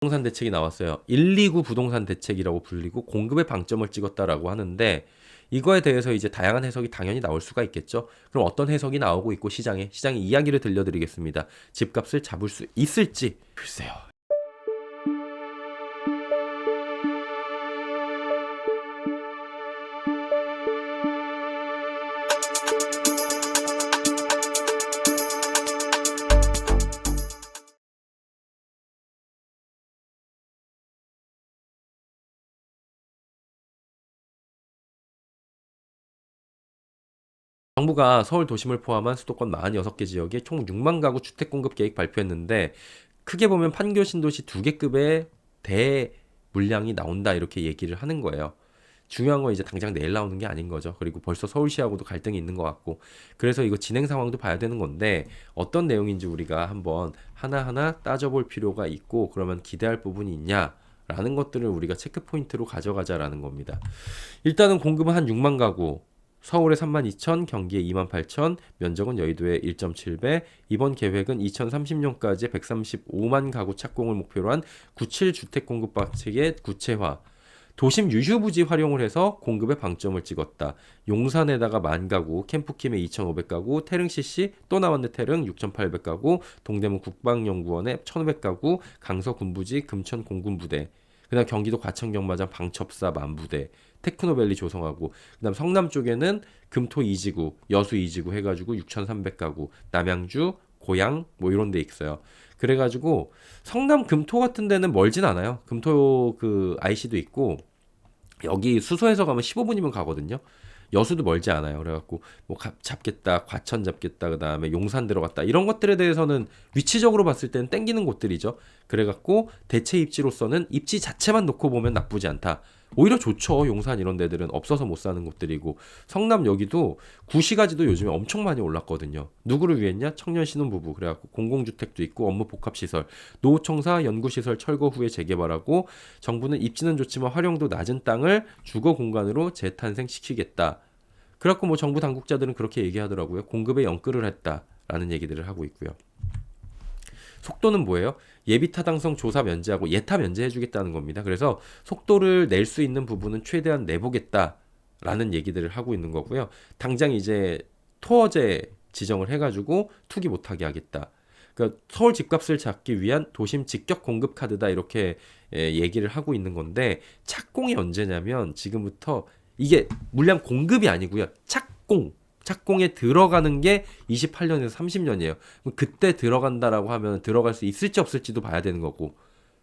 부동산 대책이 나왔어요. 129 부동산 대책이라고 불리고 공급에 방점을 찍었다라고 하는데 이거에 대해서 이제 다양한 해석이 당연히 나올 수가 있겠죠. 그럼 어떤 해석이 나오고 있고 시장에 시장의 이야기를 들려드리겠습니다. 집값을 잡을 수 있을지 글쎄요. 정부가 서울 도심을 포함한 수도권 46개 지역에 총 6만 가구 주택 공급 계획 발표했는데 크게 보면 판교 신도시 두 개 급의 대 물량이 나온다 이렇게 얘기를 하는 거예요. 중요한 건 이제 당장 내일 나오는 게 아닌 거죠. 그리고 벌써 서울시하고도 갈등이 있는 것 같고 그래서 이거 진행 상황도 봐야 되는 건데 어떤 내용인지 우리가 한번 하나하나 따져볼 필요가 있고 그러면 기대할 부분이 있냐 라는 것들을 우리가 체크 포인트로 가져가자라는 겁니다. 일단은 공급은 한 6만 가구, 서울에 3만 2천, 경기에 2만 8천, 면적은 여의도의 1.7배. 이번 계획은 2030년까지 135만 가구 착공을 목표로 한 97 주택 공급 방책의 구체화. 도심 유휴부지 활용을 해서 공급에 방점을 찍었다. 용산에다가 만 가구, 캠프킴에 2,500가구, 태릉CC 또 나왔네 태릉 6,800가구, 동대문 국방연구원에 1,500가구, 강서 군부지 금천 공군부대, 그다음 경기도 과천 경마장 방첩사 만부대, 테크노밸리 조성하고 그다음 성남 쪽에는 금토 2지구, 여수 2지구 해가지고 6,300가구, 남양주, 고양 뭐 이런 데 있어요. 그래가지고 성남 금토 같은 데는 멀진 않아요. 금토 그 IC도 있고 여기 수소에서 가면 15분이면 가거든요. 여수도 멀지 않아요. 그래갖고 뭐 가- 잡겠다, 과천 잡겠다, 그 다음에 용산 들어갔다 이런 것들에 대해서는 위치적으로 봤을 때는 땡기는 곳들이죠. 그래갖고 대체 입지로서는 입지 자체만 놓고 보면 나쁘지 않다. 오히려 좋죠. 용산 이런 데들은 없어서 못 사는 곳들이고 성남 여기도 구시가지도 요즘에 엄청 많이 올랐거든요. 누구를 위했냐? 청년 신혼부부 그래갖고 공공주택도 있고 업무 복합시설, 노후청사 연구시설 철거 후에 재개발하고 정부는 입지는 좋지만 활용도 낮은 땅을 주거 공간으로 재탄생시키겠다. 그래갖고 뭐 정부 당국자들은 그렇게 얘기하더라고요. 공급에 연끌을 했다라는 얘기들을 하고 있고요. 속도는 뭐예요? 예비 타당성 조사 면제하고 예타 면제해주겠다는 겁니다. 그래서 속도를 낼 수 있는 부분은 최대한 내보겠다라는 얘기들을 하고 있는 거고요. 당장 이제 토어제 지정을 해가지고 투기 못하게 하겠다. 그러니까 서울 집값을 잡기 위한 도심 직격 공급 카드다 이렇게 예, 얘기를 하고 있는 건데 착공이 언제냐면 지금부터 이게 물량 공급이 아니고요. 착공 착공에 들어가는 게 28년에서 30년이에요. 그때 들어간다라고 하면 들어갈 수 있을지 없을지도 봐야 되는 거고.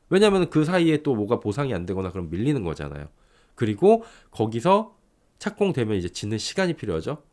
왜냐하면 그 사이에 또 뭐가 보상이 안 되거나 그럼 밀리는 거잖아요. 그리고 거기서 착공되면 이제 짓는 시간이 필요하죠.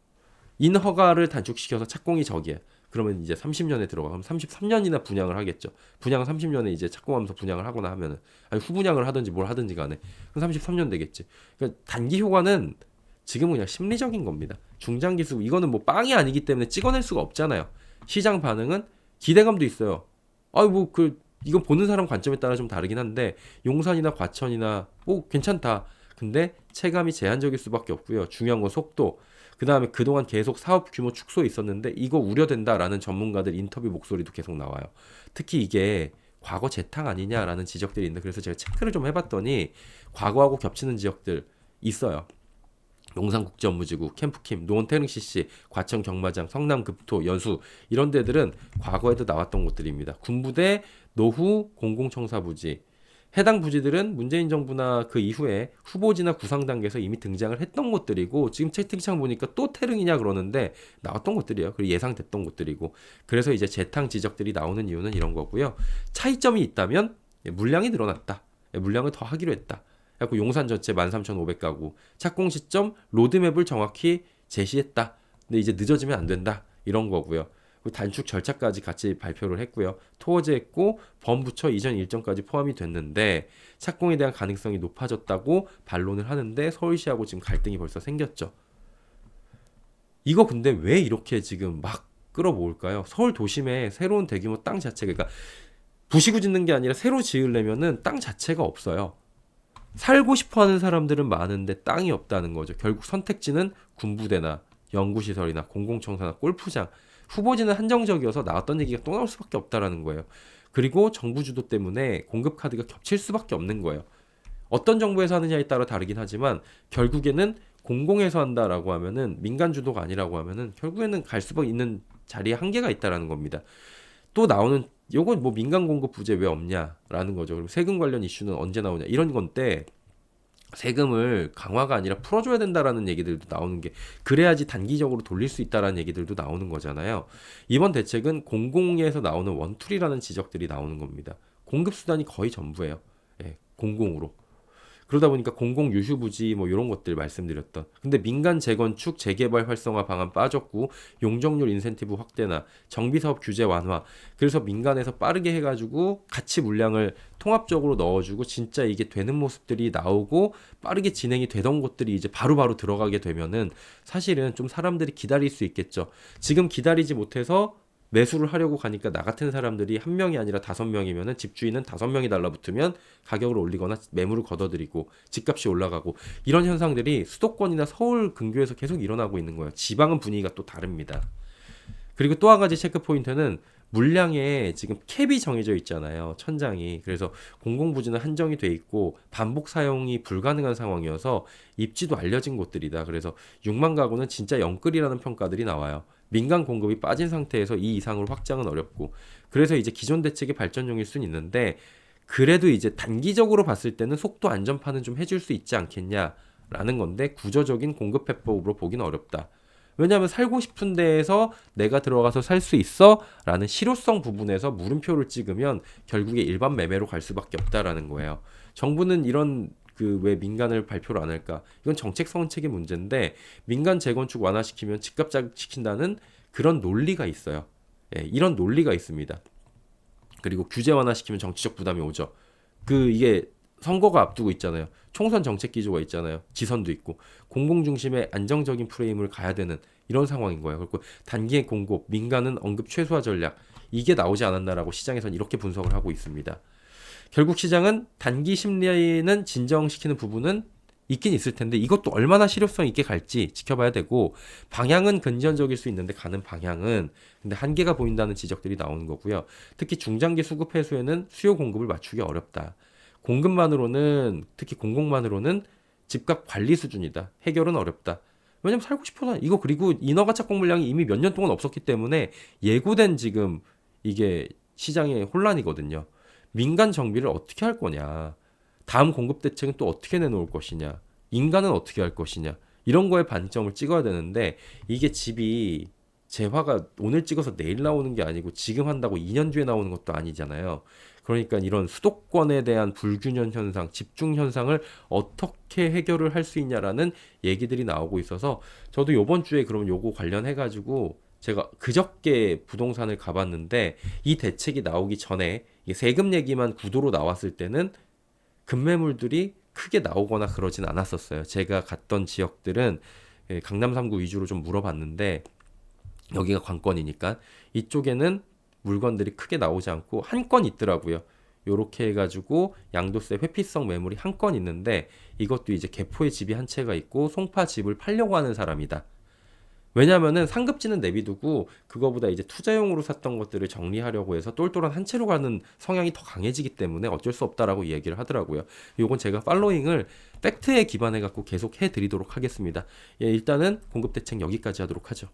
인허가를 단축시켜서 착공이 적이에요. 그러면 이제 30년에 들어가. 그럼 33년이나 분양을 하겠죠. 분양은 30년에 이제 착공하면서 분양을 하거나 하면은 아니 후분양을 하든지 뭘 하든지 간에 그럼 33년 되겠지. 그러니까 단기 효과는 지금은 그냥 심리적인 겁니다. 중장기 수급 이거는 뭐 빵이 아니기 때문에 찍어낼 수가 없잖아요. 시장 반응은 기대감도 있어요. 아이 뭐그 이건 보는 사람 관점에 따라 좀 다르긴 한데 용산이나 과천이나 뭐 괜찮다. 근데 체감이 제한적일 수밖에 없고요. 중요한 건 속도. 그 다음에 그동안 계속 사업 규모 축소에 있었는데 이거 우려된다라는 전문가들 인터뷰 목소리도 계속 나와요. 특히 이게 과거 재탕 아니냐라는 지적들이 있는데 그래서 제가 체크를 좀 해봤더니 과거하고 겹치는 지역들 있어요. 용산국제업무지구, 캠프킴, 노원태릉 CC, 과천 경마장, 성남 급토, 연수 이런 데들은 과거에도 나왔던 곳들입니다. 군부대, 노후, 공공청사부지 해당 부지들은 문재인 정부나 그 이후에 후보지나 구상 단계에서 이미 등장을 했던 곳들이고 지금 채팅창 보니까 또 태릉이냐 그러는데 나왔던 곳들이에요. 그리고 예상됐던 곳들이고 그래서 이제 재탕 지적들이 나오는 이유는 이런 거고요. 차이점이 있다면 예, 물량이 늘어났다. 예, 물량을 더 하기로 했다. 그래갖고 용산 전체 13,500가구 착공 시점 로드맵을 정확히 제시했다. 근데 이제 늦어지면 안 된다. 이런 거고요. 단축 절차까지 같이 발표를 했고요. 토어제했고 범부처 이전 일정까지 포함이 됐는데 착공에 대한 가능성이 높아졌다고 반론을 하는데 서울시하고 지금 갈등이 벌써 생겼죠. 이거 근데 왜 이렇게 지금 막 끌어모을까요? 서울 도심에 새로운 대규모 땅 자체가 그러니까 부시고 짓는 게 아니라 새로 지으려면은 땅 자체가 없어요. 살고 싶어 하는 사람들은 많은데 땅이 없다는 거죠. 결국 선택지는 군부대나 연구시설이나 공공청사나 골프장, 후보지는 한정적이어서 나왔던 얘기가 또 나올 수밖에 없다라는 거예요. 그리고 정부 주도 때문에 공급 카드가 겹칠 수밖에 없는 거예요. 어떤 정부에서 하느냐에 따라 다르긴 하지만 결국에는 공공에서 한다라고 하면은 민간 주도가 아니라고 하면은 결국에는 갈 수밖에 있는 자리에 한계가 있다라는 겁니다. 또 나오는 요건 뭐 민간 공급 부재 왜 없냐라는 거죠. 그리고 세금 관련 이슈는 언제 나오냐 이런 건데 세금을 강화가 아니라 풀어줘야 된다라는 얘기들도 나오는 게 그래야지 단기적으로 돌릴 수 있다라는 얘기들도 나오는 거잖아요. 이번 대책은 공공에서 나오는 원툴이라는 지적들이 나오는 겁니다. 공급 수단이 거의 전부예요. 예, 공공으로. 그러다 보니까 공공 유휴 부지 뭐 이런 것들 말씀드렸던. 근데 민간 재건축 재개발 활성화 방안 빠졌고 용적률 인센티브 확대나 정비 사업 규제 완화. 그래서 민간에서 빠르게 해가지고 같이 물량을 통합적으로 넣어주고 진짜 이게 되는 모습들이 나오고 빠르게 진행이 되던 것들이 이제 바로바로 들어가게 되면은 사실은 좀 사람들이 기다릴 수 있겠죠. 지금 기다리지 못해서 매수를 하려고 가니까 나 같은 사람들이 한 명이 아니라 다섯 명이면은 집주인은 다섯 명이 달라붙으면 가격을 올리거나 매물을 걷어들이고 집값이 올라가고 이런 현상들이 수도권이나 서울 근교에서 계속 일어나고 있는 거예요. 지방은 분위기가 또 다릅니다. 그리고 또 한 가지 체크 포인트는 물량에 지금 캡이 정해져 있잖아요. 천장이. 그래서 공공부지는 한정이 돼 있고 반복 사용이 불가능한 상황이어서 입지도 알려진 곳들이다. 그래서 6만 가구는 진짜 영끌이라는 평가들이 나와요. 민간 공급이 빠진 상태에서 이 이상으로 확장은 어렵고 그래서 이제 기존 대책의 발전용일 수는 있는데 그래도 이제 단기적으로 봤을 때는 속도 안전판은 좀 해줄 수 있지 않겠냐라는 건데 구조적인 공급 해법으로 보기는 어렵다. 왜냐하면 살고 싶은 데에서 내가 들어가서 살 수 있어 라는 실효성 부분에서 물음표를 찍으면 결국에 일반 매매로 갈 수밖에 없다라는 거예요. 정부는 이런 그왜 민간을 발표를 안 할까? 이건 정책 성책의 문제인데 민간 재건축 완화시키면 집값 자극시킨다는 그런 논리가 있어요. 예, 이런 논리가 있습니다. 그리고 규제 완화시키면 정치적 부담이 오죠. 그 이게 선거가 앞두고 있잖아요. 총선 정책 기조가 있잖아요. 지선도 있고 공공 중심의 안정적인 프레임을 가야 되는 이런 상황인 거예요. 그리고 단기의 공급, 민간은 언급 최소화 전략 이게 나오지 않았나라고 시장에서는 이렇게 분석을 하고 있습니다. 결국 시장은 단기 심리는 진정시키는 부분은 있긴 있을 텐데 이것도 얼마나 실효성 있게 갈지 지켜봐야 되고 방향은 근전적일 수 있는데 가는 방향은 근데 한계가 보인다는 지적들이 나오는 거고요. 특히 중장기 수급 회수에는 수요 공급을 맞추기 어렵다. 공급만으로는 특히 공공만으로는 집값 관리 수준이다. 해결은 어렵다. 왜냐면 살고 싶어서 이거 그리고 인허가 착 공 물량이 이미 몇 년 동안 없었기 때문에 예고된 지금 이게 시장의 혼란이거든요. 민간 정비를 어떻게 할 거냐. 다음 공급 대책은 또 어떻게 내놓을 것이냐. 인간은 어떻게 할 것이냐. 이런 거에 반점을 찍어야 되는데 이게 집이 재화가 오늘 찍어서 내일 나오는 게 아니고 지금 한다고 2년 뒤에 나오는 것도 아니잖아요. 그러니까 이런 수도권에 대한 불균형 현상, 집중 현상을 어떻게 해결을 할 수 있냐라는 얘기들이 나오고 있어서 저도 요번 주에 그럼 요거 관련해 가지고 제가 그저께 부동산을 가봤는데 이 대책이 나오기 전에 이 세금 얘기만 구도로 나왔을 때는 급매물들이 크게 나오거나 그러진 않았었어요. 제가 갔던 지역들은 예, 강남 3구 위주로 좀 물어봤는데 여기가 관건이니까 이쪽에는 물건들이 크게 나오지 않고 한 건 있더라고요. 요렇게 해가지고 양도세 회피성 매물이 한 건 있는데 이것도 이제 개포의 집이 한 채가 있고 송파 집을 팔려고 하는 사람이다. 왜냐면은 상급지는 내비두고 그거보다 이제 투자용으로 샀던 것들을 정리하려고 해서 똘똘한 한 채로 가는 성향이 더 강해지기 때문에 어쩔 수 없다라고 이야기를 하더라고요. 요건 제가 팔로잉을 팩트에 기반해 갖고 계속 해 드리도록 하겠습니다. 예, 일단은 공급 대책 여기까지 하도록 하죠.